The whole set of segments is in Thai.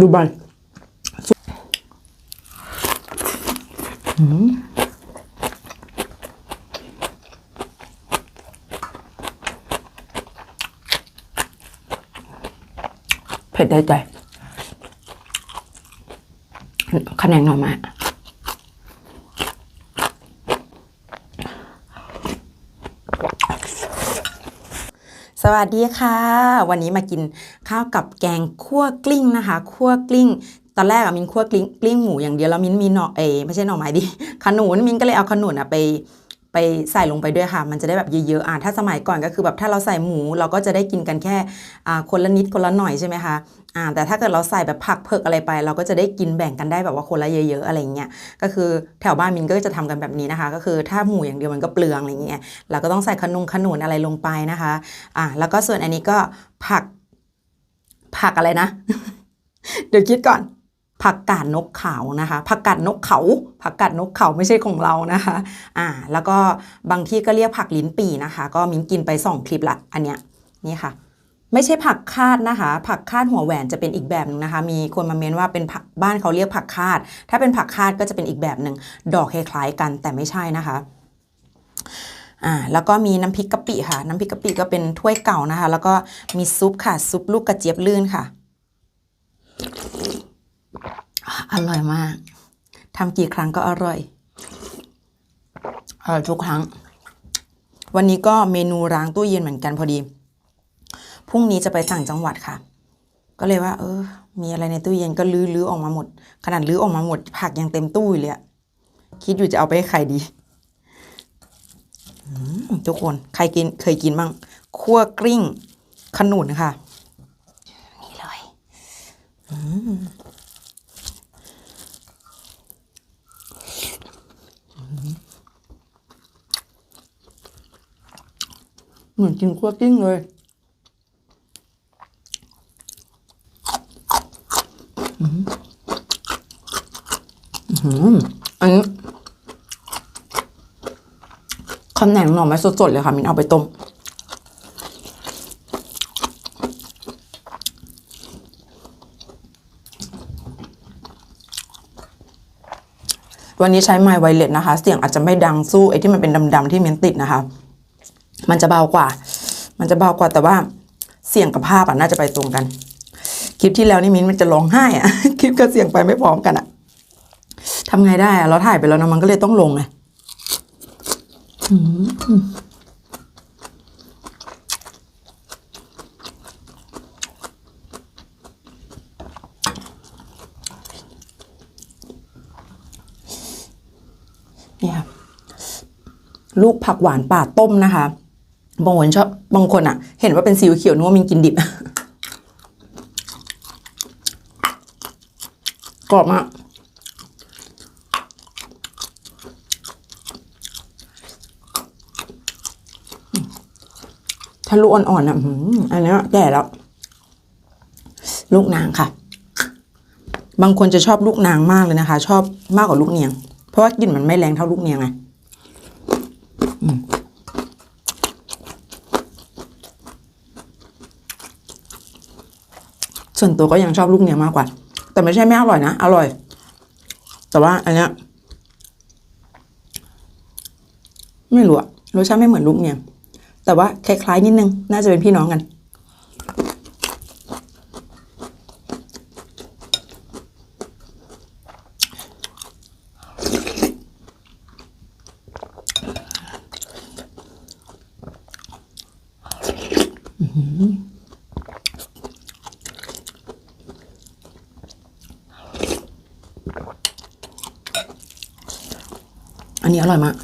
ดูใบเผ็ดได้ใจ คะแนนหน่อไม้ส วัสดีค่ะ วันนี้มากินข้าวกับแกงคั่วกลิ้งนะคะคั่วกลิ้ง ตอนแรกอะมินคั่วกลิ้งกลิ้งหมูอย่างเดียวแล้วมินมีหน่อเอไม่ใช่หน่อไม้ดิขนุนมินก็เลยเอาขนุนอะไป ไปใส่ลงไปด้วยค่ะ มันจะได้แบบเยอะๆอะถ้าสมัยก่อนก็คือแบบถ้าเราใส่หมู เราก็จะได้กินกันแค่คนละนิดคนละหน่อยใช่ไหมคะอ่าแต่ถ้าเกิดเราใส่แบบผักเผือกอะไรไป เราก็จะได้กินแบ่งกันได้แบบว่าคนละเยอะๆอะไรเงี้ยก็คือแถวบ้านมินก็จะทำกันแบบนี้นะคะ ก็คือถ้าหมูอย่างเดียวมันก็เปลืองอะไรเงี้ยเราก็ต้องใส่ขนุนขนุนอะไรลงไปนะคะอะแล้วก็ส่วนอันนี้ก็ผักผักอะไรนะ เดี๋ยวคิดก่อน ผักกาดนกเขานะคะ ผักกาดนกเขา ผักกาดนกเขาไม่ใช่ของเรานะคะ อ่า แล้วก็บางที่ก็เรียกผักลิ้นปี่นะคะ ก็มิ้นกินไปสองคลิปละ อันเนี้ย นี่ค่ะ ไม่ใช่ผักคาดนะคะ ผักคาดหัวแหวนจะเป็นอีกแบบหนึงนะคะ มีคนมาเมนว่าเป็นผักบ้านเขาเรียกผักคาด ถ้าเป็นผักคาดก็จะเป็นอีกแบบหนึ่ง ดอกคล้ายๆกันแต่ไม่ใช่นะคะอ่าแล้วก็มีน้ำพริกกะปิค่ะ น้ำพริกกะปิก็เป็นถ้วยเก่านะคะ แล้วก็มีซุปค่ะ ซุปลูกกระเจี๊ยบลื่นค่ะ อร่อยมากทำกี่ครั้งก็อร่อย อร่อยทุกครั้ง วันนี้ก็เมนูล้างตู้เย็นเหมือนกันพอดี พรุ่งนี้จะไปต่างจังหวัดค่ะ ก็เลยว่า เออ มีอะไรในตู้เย็นก็ลื้อล้อออกมาหมด ขนาดลื้อออกมาหมด ผักยังเต็มตู้อยู่เลยอะคิดอยู่จะเอาไปให้ใครดีทุกคน ใครกินเคยกินบ้างคั่วกลิ้งขนุนค่ะ นี่เลย เหมือนกินคั่วกิ้งเลยอืมอืมอันนี้ขนงหน่อไม้สดๆเลยค่ะมินเอาไปต้มวันนี้ใช้ไมค์ไวเลสนะคะ เสียงอาจจะไม่ดังสู้ไอ้ที่มันเป็นดำๆที่มินติดนะคะ มันจะเบากว่า มันจะเบากว่าแต่ว่าเสียงกับภาพอะน่าจะไปตรงกัน คลิปที่แล้วนี่มิ้นมันจะร้องไห้อะ คลิปกับเสียงไปไม่พร้อมกันอะทำไงได้อะเราถ่ายไปแล้วนะมันก็เลยต้องลงไงเนี่ยค่ะลูกผักหวานป่าต้มนะคะ บางคนชอบบางคนอะเห็นว่าเป็นสีเขียวนึกว่ามินกินดิบ กรอบมากถ้าลูกอ่อนๆอะอันนี้แก่แล้ว ลูกนางค่ะ บางคนจะชอบลูกนางมากเลยนะคะ ชอบมากกว่าลูกเนียง เพราะว่ากลิ่นมันไม่แรงเท่าลูกเนียงไง ส่วนตัวก็ยังชอบลูกเนี้ยมากกว่า แต่ไม่ใช่ไม่อร่อยนะ อร่อย แต่ว่าอันเนี้ยไม่รู้อะรสชาติไม่เหมือนลูกเนียแต่ว่าคล้ายๆนิดนึง น่าจะเป็นพี่น้องกัน นนี้อร่อยมาก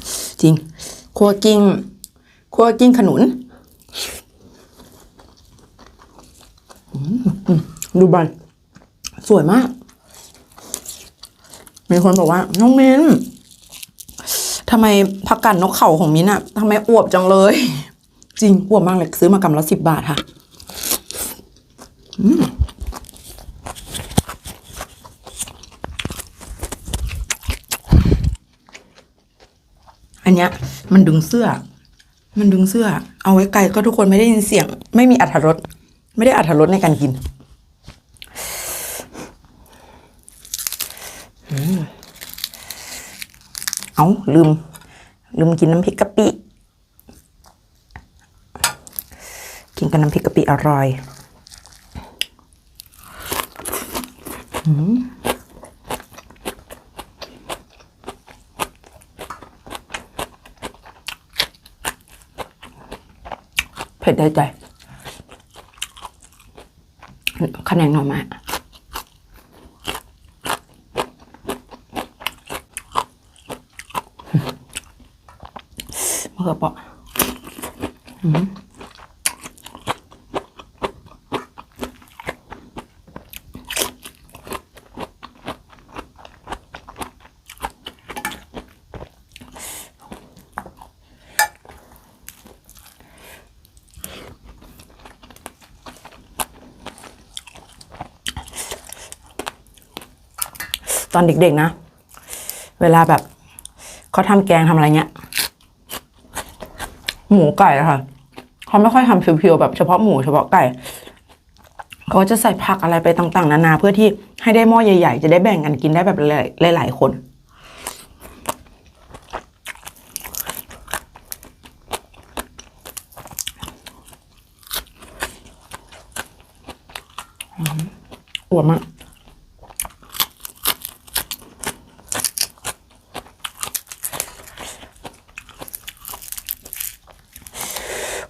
จริงคั่วกิ้งคั่วกิ้งขนุนดูใบสวยมาก มีคนบอกว่า น้องมินทำไมผักกาดนกเข่าของมินอะทำไมอวบจังเลย จริงอวบมากเลย ซื้อมากำละสิบบาทค่ะอัน เนี้ย มันดึงเสื้อ มันดึงเสื้อ เอาไว้ไกลก็ทุกคนไม่ได้ยินเสียง ไม่มีอัถรสไม่ได้อัถรสในการกินเอาลืม ลืมกินน้ำพริกกะปิ กินกับน้ำพริกกะปิอร่อย อืม ผ็ดได้ใจคะแนนหน่อไม้มะเขือเปาะอืมต อนเด็กๆนะ เวลาแบบเขาทำแกงทำอะไรเงี้ย หมูไก่อะค่ะเขาไม่ค่อยทำเพียวๆแบบเฉพาะหมูเฉพาะไก่เขาจะใส่ผักอะไรไปต่างๆ นานาเพื่อที่ให้ได้หม้อใหญ่ ๆ จะได้แบ่งกันกินได้แบบหลายๆคน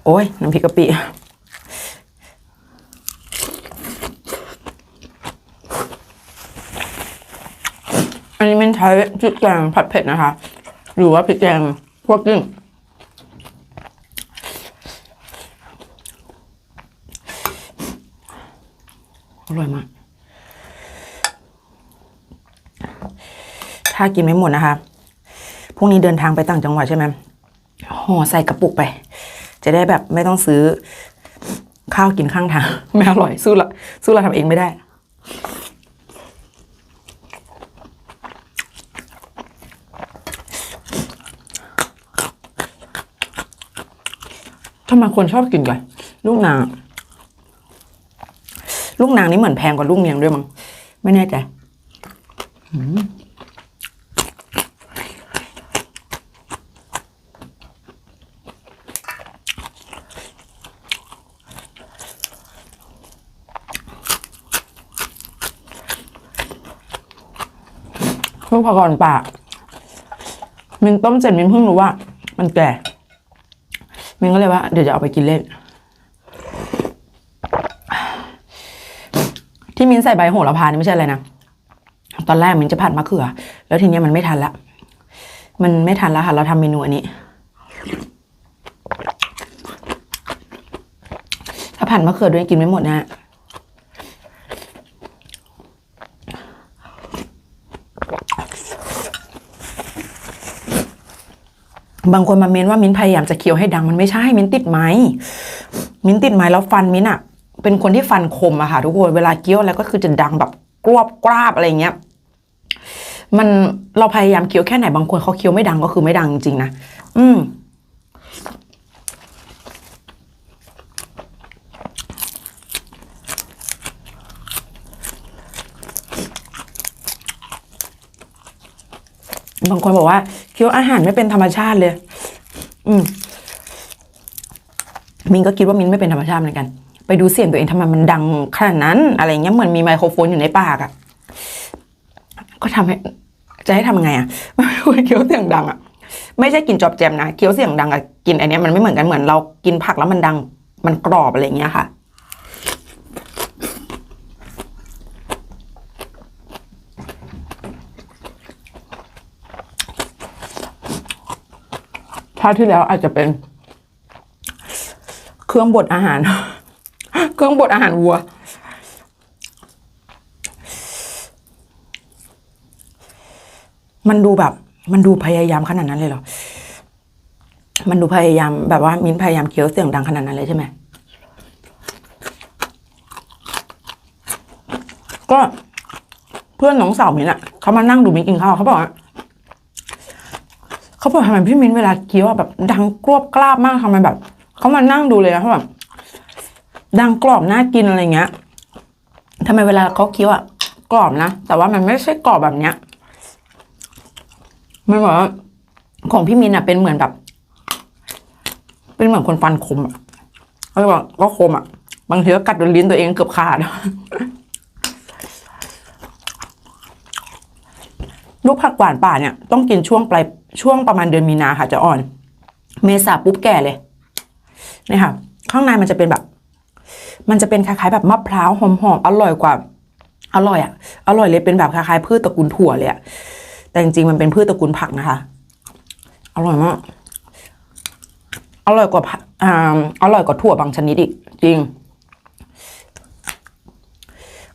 โอ้ยน้ำพริกกะปิอันนี้มันใช้พริกแกงผัดเผ็ดนะคะ หรือว่าพริกแกงพวกยิ่งอร่อยมาก ถ้ากินไม่หมดนะคะ พรุ่งนี้เดินทางไปต่างจังหวัดใช่ไหมห่อใส่กระปุกไป จะได้แบบไม่ต้องซื้อ ข้าวกินข้างทางไม่อร่อยสู้ละสู้เราทำเองไม่ได้ ทำไมคนชอบกินกันลูกนางลูกนางนี่เหมือนแพงกว่าลูกเนียงด้วยมั้งไม่แน่ใจ ลูกผักก่อนปาก มินต้มเสร็จมินเพิ่งรู้ว่า มันแก่ มินก็เลยว่า เดี๋ยวจะเอาไปกินเล่น ที่มินใส่ใบโหระพานี่ไม่ใช่อะไรนะ ตอนแรกมินจะผัดมะเขือ แล้วทีนี้มันไม่ทันละ มันไม่ทันแล้วค่ะ เราทำเมนูอันนี้ ถ้าผัดมะเขือด้วยกินไม่หมดนะ บางคนมาเม้นว่ามิ้นพยายามจะเคี้ยวให้ดังมันไม่ใช่มิ้นติดไม้มิ้นติดไม้แล้วฟันมิ้นอะเป็นคนที่ฟันคมอะค่ะทุกคนเวลาเคี้ยวอะไรก็คือจะดังแบบกรอบกราบอะไรเงี้ยมันเราพยายามเคี้ยวแค่ไหนบางคนเขาเคี้ยวไม่ดังก็คือไม่ดังจริงนะอืม บางคนบอกว่าเคี้ยวอาหารไม่เป็นธรรมชาติเลย อืมมินก็คิดว่ามินไม่เป็นธรรมชาติเหมือนกัน ไปดูเสียงตัวเองทำไมมันดังขนาดนั้น อะไรเงี้ยเหมือนมีไมโครโฟนอยู่ในปากอะ่ะ ก็ทำให้ จะให้ทำไงอะ่ะเคี้ยวเสียงดังอะ่ะ ไม่ใช่กินจอบแจมนะเคี้ยวเสียงดังกับกินอันนี้มันไม่เหมือนกันเหมือนเรากินผักแล้วมันดังมันกรอบอะไรเงี้ยค่ะ ชาติที่แล้วอาจจะเป็น เครื่องบดอาหาร เครื่องบดอาหารวัว มันดูแบบ มันดูพยายามขนาดนั้นเลยเหรอ มันดูพยายามแบบว่ามิ้นพยายามเคี้ยวเสียงดังขนาดนั้นเลยใช่ไหมก็เพื่อนน้องสาวมิ้นอะเขามานั่งดูมิ้นกินข้าวเขาบอกว่า เขาบอกทำไมพี่มิ้นเวลาเคี้ยวอะแบบ ดังกรวบกราบมากทำไมแบบเขามานั่งดูเลยนะเขาแบบดังกรอบน่ากินอะไรเงี้ยทำไมเวลาเขาเคี้ยวอะกรอบนะแต่ว่ามันไม่ใช่กรอบแบบเนี้ยมันแบบว่าของพี่มินอะเป็นเหมือนแบบ เป็นเหมือนคนฟันคมอะเขาเรียกว่าก็คมอะบางทีก็กัดจนลิ้นตัวเองเกือบขาด ลูกผักหวานป่าเนี่ยต้องกินช่วงปลายช่วงประมาณเดือนมีนาค่ะจะอ่อน เมษาปุ๊บแก่เลยนี่ค่ะ ข้างในมันจะเป็นแบบ มันจะเป็นคล้ายๆแบบมะพร้าวหอมๆอร่อยกว่า อร่อยอะ อร่อยเลยเป็นแบบคล้ายๆพืชตระกูลถั่วเลยอะแต่จริงๆมันเป็นพืชตระกูลผักนะคะ อร่อยมากอร่อยกว่าอ่าอร่อยกว่าถั่วบางชนิดอีกจริง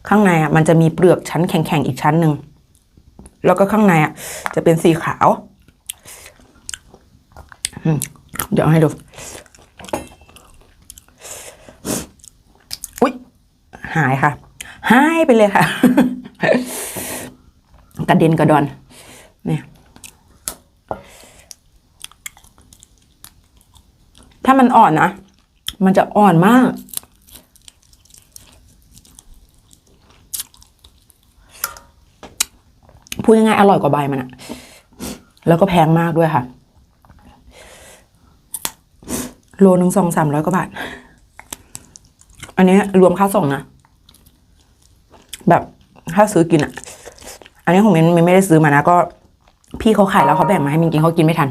ข้างในอะมันจะมีเปลือกชั้นแข็งๆอีกชั้นหนึ่ง แล้วก็ข้างในอะ จะเป็นสีขาวเดี๋ยวให้ดู อุ๊ย หายค่ะ หายไปเลยค่ะ กระเด็นกระดอน เนี่ยถ้ามันอ่อนนะ มันจะอ่อนมาก พูดง่ายๆอร่อยกว่าใบมันอะแล้วก็แพงมากด้วยค่ะ โลหนึ่งสองสามร้อยกว่าบาท อันนี้รวมค่าส่งนะ แบบถ้าซื้อกินอะอันนี้ของมินมินไม่ได้ซื้อมานะ ก็ พี่เขาขายแล้วเขาแบ่งมาให้มินกินเขากินไม่ทัน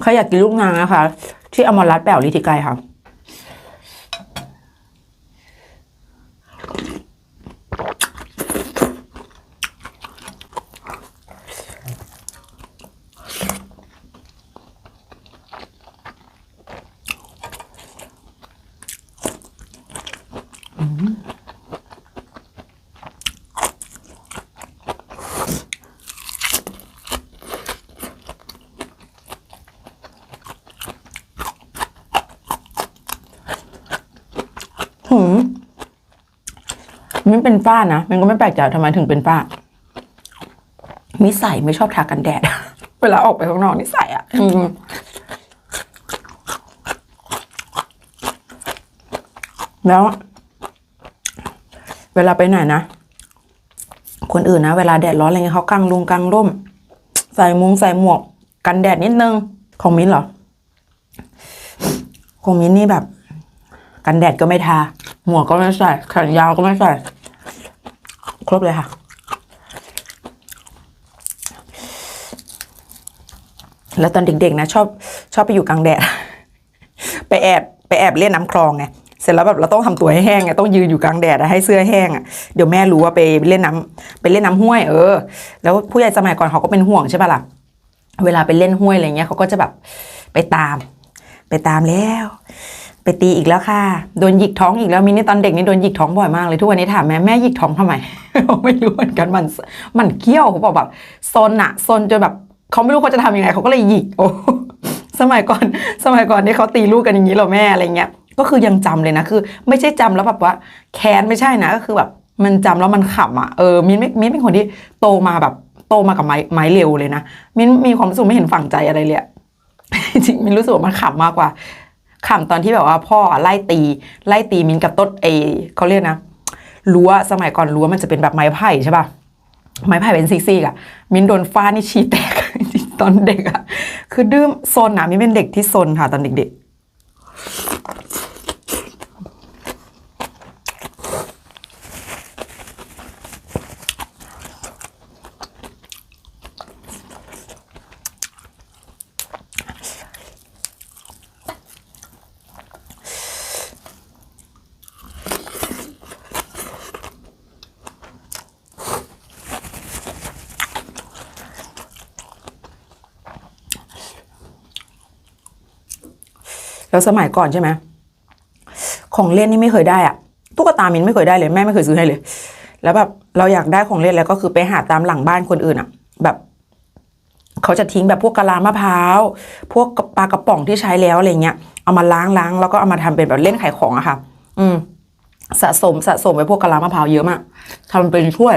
ใครอยากกินลูกนางนะคะ ที่อมรรัตแปวลิธิไกรค่ะ หืม มันเป็นฝ้านะ มันก็ไม่แปลกใจทำไมถึงเป็นฝ้านิสัยไม่ชอบทากันแดด เวลาออกไปข้างนอกนิสัยอะอืมแล้ว เวลาไปไหนนะ คนอื่นนะ เวลาแดดร้อนอะไรเงี้ยเขากางลุงกางร่ม ใส่มุงใส่หมวก กันแดดนิดนึง ของมิ้นเหรอ ของมิ้นนี่แบบ กันแดดก็ไม่ทา หมวกก็ไม่ใส่แขนยาวก็ไม่ใส่ ครบเลยค่ะ แล้วตอนเด็กๆนะชอบชอบไปอยู่กลางแดด ไปแอบไปแอบเล่นน้ำคลองไงเสร็จแล้วแบบเราต้องทำตัวให้แห้งไงต้องยืนอยู่กลางแดดให้เสื้อแห้งอะเดี๋ยวแม่รู้ว่าไปเล่นน้ำไปเล่นน้ำห้วยเออ แล้วผู้ใหญ่สมัยก่อนเขาก็เป็นห่วงใช่ปะล่ะเวลาไปเล่นห้วยอะไรเงี้ยเขาก็จะแบบไปตาม ไปตามแล้ว ไปตีอีกแล้วค่ะ โดนหยิกท้องอีกแล้วมินนี่ตอนเด็กนี่โดนหยิกท้องบ่อยมากเลยทุกวันนี้ถามแม่แม่หยิกท้องทำไม ไม่รู้เหมือนกันมันมันเขี้ยวเขาบอกแบบโซนอะโซนจนแบบเขาไม่รู้เขาจะทำยังไงเขาก็เลยหยิกโอ้สมัยก่อนสมัยก่อนนี่เขาตีลูกกันอย่างนี้เหรอแม่อะไรเงี้ยก็คือยังจำเลยนะคือ ไม่ใช่จำแล้วแบบว่า แค้นไม่ใช่นะก็คือแบบมันจำแล้วมันขำอะเออมินไม่มินเป็นคนที่โตมาแบบโตมากับไม้ไม้เร็วเลยนะมินมีความรู้สึกไม่เห็นฝังใจอะไรเลยจริงมินรู้สึกว่ามันขำมากกว่า ขำตอนที่แบบว่าพ่อไล่ตี ไล่ตีมินกับต้นเอเขาเรียกนะรั้วสมัยก่อนรั้วมันจะเป็นแบบไม้ไผ่ใช่ป่ะไม้ไผ่เป็นซีซีอะมินโดนฟ้านี่ชีแตกตอนเด็กอะคือดื้อซนนะมินเป็นเด็กที่โซนค่ะตอนเด็กๆ แล้วสมัยก่อนใช่ไหมของเล่นนี่ไม่เคยได้อะตุ๊กตามินไม่เคยได้เลยแม่ไม่เคยซื้อให้เลย แล้วแบบเราอยากได้ของเล่นแล้วก็คือไปหาตามหลังบ้านคนอื่นอะแบบเขาจะทิ้งแบบพวกกะลามะพร้าว พวกปลากระป๋องที่ใช้แล้วอะไรเงี้ย เอามาล้างล้างแล้วก็เอามาทำเป็นแบบเล่นขายของอะค่ะ อืม สะสมสะสมไว้พวกกะลามะพร้าวเยอะมากทำเป็นถ้วย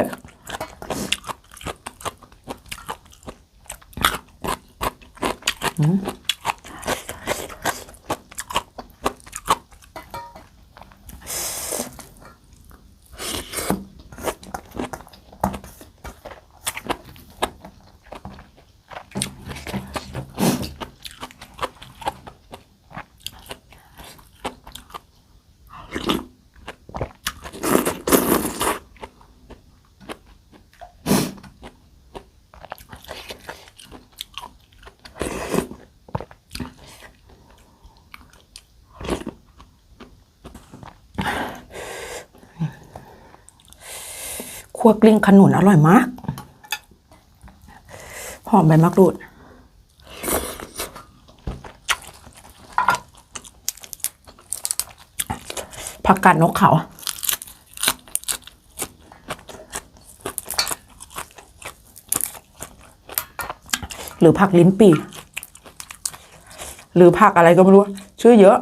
คั่วกลิ้งขนุนอร่อยมาก หอมใบมะกรูด ผักกาดนกเขาหรือผักลิ้นปีหรือผักอะไรก็ไม่รู้ ชื่อเยอะ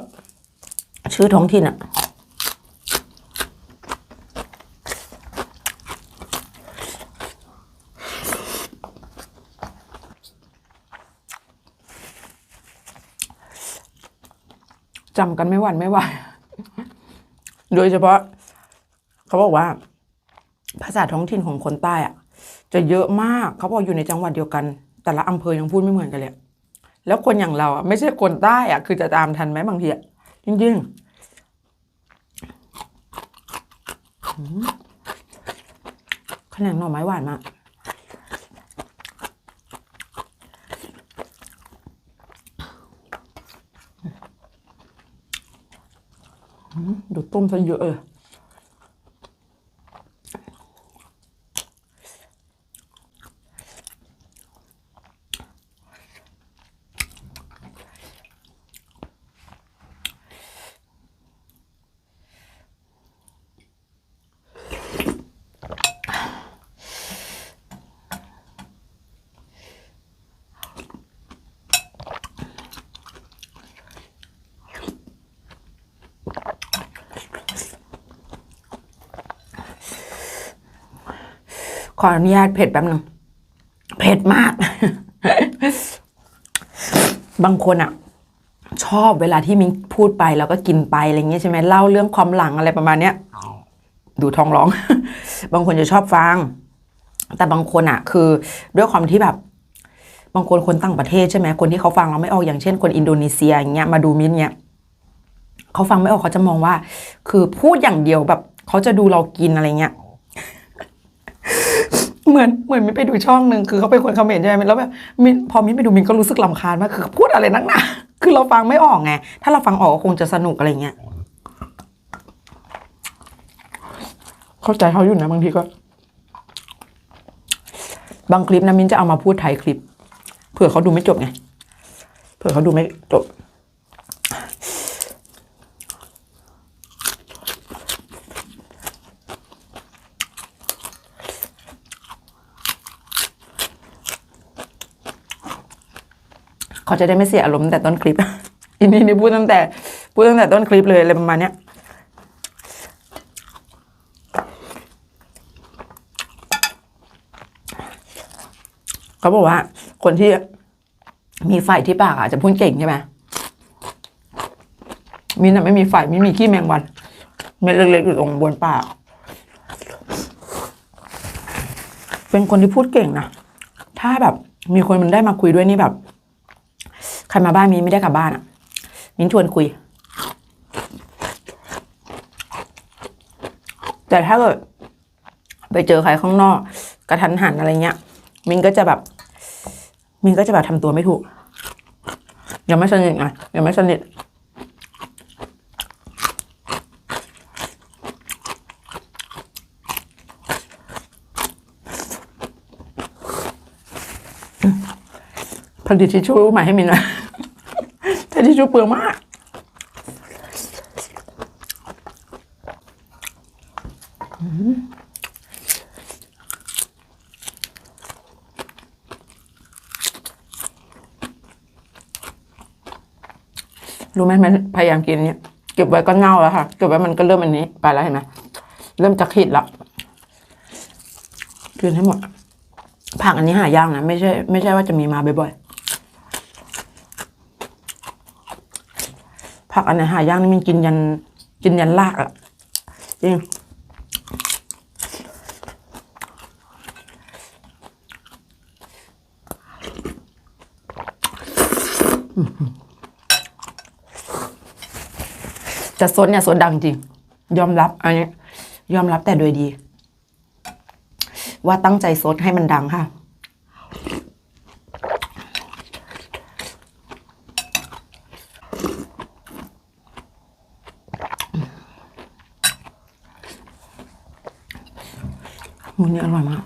ชื่อท้องถิ่นอะ จำกันไม่หวันไม่ไหวโดยเฉพาะ เขาบอกว่า ภาษาท้องถิ่นของคนใต้อะจะเยอะมากเขาบอกอยู่ในจังหวัดเดียวกัน แต่ละอำเภอยังพูดไม่เหมือนกันเลยแล้วคนอย่างเราอะไม่ใช่คนใต้อะ คือจะตามทันไหมบางทีอะจริงๆอืมขนงหน่อไม้หวานมาก ดูต้มซะเยอะเลย ขออนุญาตเผ็ดแป๊บนึงเผ็ดมาก บางคนอะชอบเวลาที่มิ้งพูดไปแล้วก็กินไปอะไรเงี้ยใช่ไหมเล่าเรื่องความหลังอะไรประมาณเนี้ยดูท้องร้อง บางคนจะชอบฟัง แต่บางคนอะคือด้วยความที่แบบ บางคนคนต่างประเทศใช่ไหมคนที่เขาฟังเราไม่ออกอย่างเช่น คนอินโดนีเซียอย่างเงี้ยมาดูมิ้นเงี้ยเขาฟังไม่ออกเขาจะมองว่า คือพูดอย่างเดียวแบบเขาจะดูเรากินอะไรเงี้ย เหมือนเหมือนมินไปดูช่องหนึ่งคือเขาเป็นคนเขมรใช่ไหมแล้วแบบมินพอมินไปดูมินก็รู้สึกลำคาญมากคือพูดอะไรนักหนาคือเราฟังไม่ออกไง ถ้าเราฟังออกก็คงจะสนุกอะไรเงี้ยเข้าใจเขาอยู่นะบางทีก็ บางคลิปนะมินจะเอามาพูดไทยคลิปเผื่อเขาดูไม่จบไงเผื่อเขาดูไม่จบ เขาจะได้ไม่เสียอารมณ์แต่ต้นคลิปอินนี่นี่พูดตั้งแต่พูดตั้งแต่ต้นคลิปเลยอะไรประมาณเนี้ยเขาบอกว่า คนที่มีไฟที่ปากอาจจะพูดเก่งใช่ไหมมินท์อะไม่มีไฟไม่มีขี้แมงวันเม็ดเล็กๆอยู่ตรงบนปาก เป็นคนที่พูดเก่งนะ ถ้าแบบมีคนมันได้มาคุยด้วยนี่แบบ ใครมาบ้านมินไม่ได้กลับบ้านอะ มิ้นชวนคุย แต่ถ้าเกิดไปเจอใครข้างนอก กระทันหันอะไรเงี้ย มิ้นก็จะแบบ มิ้นก็จะแบบทำตัวไม่ถูก ยังไม่สนิทไงยังไม่สนิท ผลิตทิชชู่ใหม่ให้มินนะแต่ทิชชู่เปลืองมากรู้ไหมมันพยายามกินเนี่ยเก็บไว้ก็เน่าแล้วค่ะ เก็บไว้มันก็เริ่มอันนี้ไปแล้วเห็นไหมเริ่มจะขิดแล้วกินให้หมดผักอันนี้หายากนะ ไม่ใช่ ไม่ใช่ว่าจะมีมาบ่อยๆ ผักอันไหนหายากนี่มันกินยัน กินยันลากอะจริงจะซดเนี่ยซดดังจริง ยอมรับอันนี้ยอมรับแต่โดยดี ว่าตั้งใจซดให้มันดังค่ะ นี้อร่อยมาก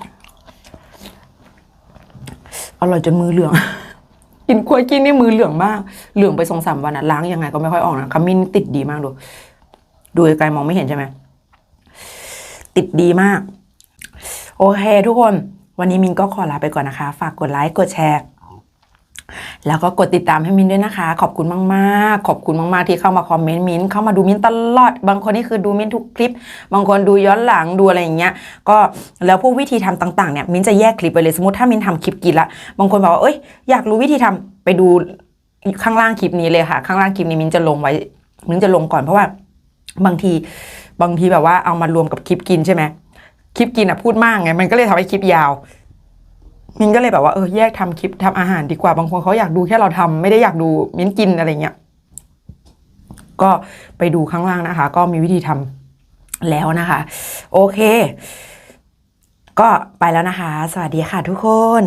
อร่อยจนมือเหลือง กินกล้วยกินนี่มือเหลืองมาก เหลืองไปสองสามวันอะล้างยังไงก็ไม่ค่อยออกนะขมิ้นติดดีมากดู ดูไกลๆมองไม่เห็นใช่ไหม ติดดีมาก โอเคทุกคน วันนี้มินก็ขอลาไปก่อนนะคะ ฝากกดไลค์ กดแชร์ แล้วก็กดติดตามให้มินด้วยนะคะ ขอบคุณมากๆ ขอบคุณมากๆที่เข้ามาคอมเมนต์มินเข้ามาดูมินตลอด บางคนนี่คือดูมินทุกคลิป บางคนดูย้อนหลังดูอะไรอย่างเงี้ยก็แล้วพวกวิธีทำต่างๆเนี่ยมินจะแยกคลิปไปเลยสมมติถ้ามินทำคลิปกินละบางคนบอกว่าเอ้ยอยากรู้วิธีทำไปดูข้างล่างคลิปนี้เลยค่ะ ข้างล่างคลิปนี้มินจะลงไว้มินจะลงก่อนเพราะว่าบางทีบางทีแบบว่าเอามารวมกับคลิปกินใช่ไหมคลิปกินอะพูดมากไงมันก็เลยทำให้คลิปยาว มินก็เลยแบบว่าเออแยกทำคลิปทำอาหารดีกว่าบางคนเขาอยากดูแค่เราทำไม่ได้อยากดูมินกินอะไรเงี้ยก็ไปดูข้างล่างนะคะ ก็มีวิธีทำแล้วนะคะ โอเค ก็ไปแล้วนะคะ สวัสดีค่ะทุกคน